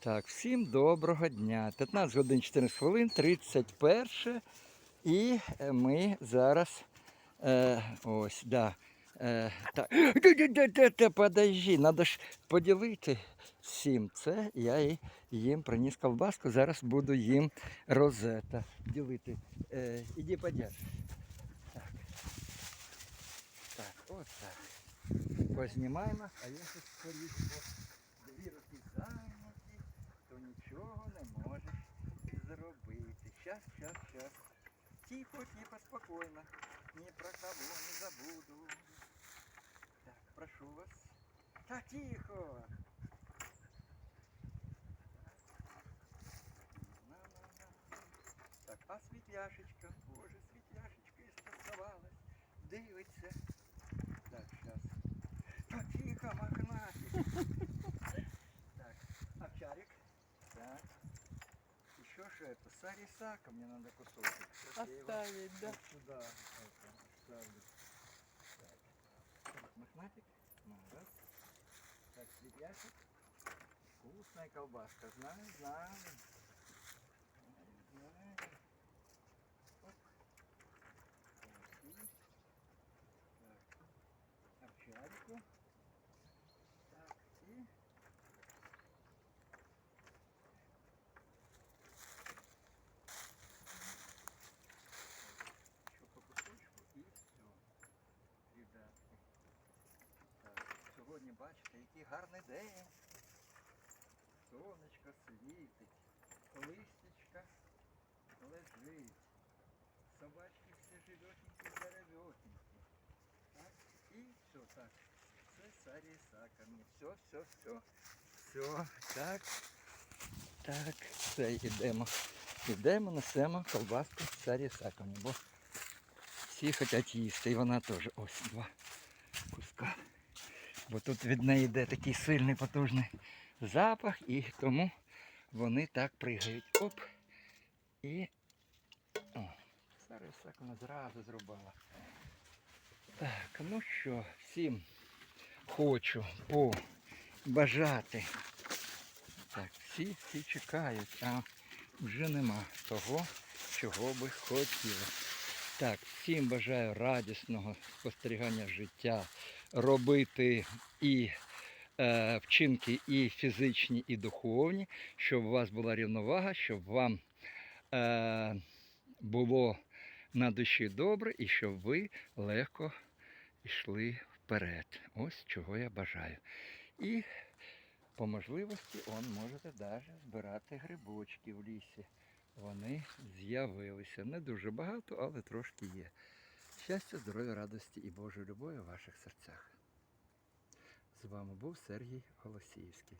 Так, всім доброго дня. 15 годин 14 хвилин, 31. І е, ми зараз. Е, ось, да. Е, так. Подожди, треба ж поділити всім це. Я їм приніс ковбаску, зараз буду їм розета ділити. Е, іди подяж. Так. Так, ось так. Познімаємо, а я тут скоріше, дві зробити. Щас, щас, щас. Тихо, тихо, спокійно. Ні про кого не забуду. Так, прошу вас. Та тихо. На-на-на. Так, а світляшечка, боже, світляшечка і стосувалась. Дивиться. Так, сейчас. Так, тихо, мохнатик. Так, овчарик. Так. Что это? Сарисака мне надо кусочек. Сейчас Оставить, да. вот сюда это, ставлю. Так. Мохнатик. Ну, раз. Так, светляшек. Вкусная колбаска. Знаю. Знаю, знаю. Оп. Так, и так, овчарику. Так, и... Еще по кусочку і все. Ребятки. Так, сьогодні бачите, який гарний день. Сонечко світить, листячка лежить. Собачки всі животенькі, здороветенькі. Так, і все так. Це сарі саками. Все, все, все. Все, так. Так, все, йдемо. Йдемо, несемо колбаску з сарі саками, бо всі хочуть їсти, і вона теж. Ось два куска. Бо тут від неї йде такий сильний потужний запах, і тому вони так пригають. Оп. І. О, Сарі саками зразу зрубала. Так, ну що, всім хочу побажати. Так, всі всі чекають, а вже нема того, чого би хотіли. Так, всім бажаю радісного спостерігання життя, робити і е, вчинки і фізичні, і духовні, щоб у вас була рівновага, щоб вам е, було на душі добре і щоб ви легко йшли вперед. Ось чого я бажаю. І по можливості он можете навіть збирати грибочки в лісі. Вони з'явилися. Не дуже багато, але трошки є. Щастя, здоров'я, радості і Божої любові в ваших серцях. З вами був Сергій Голосіївський.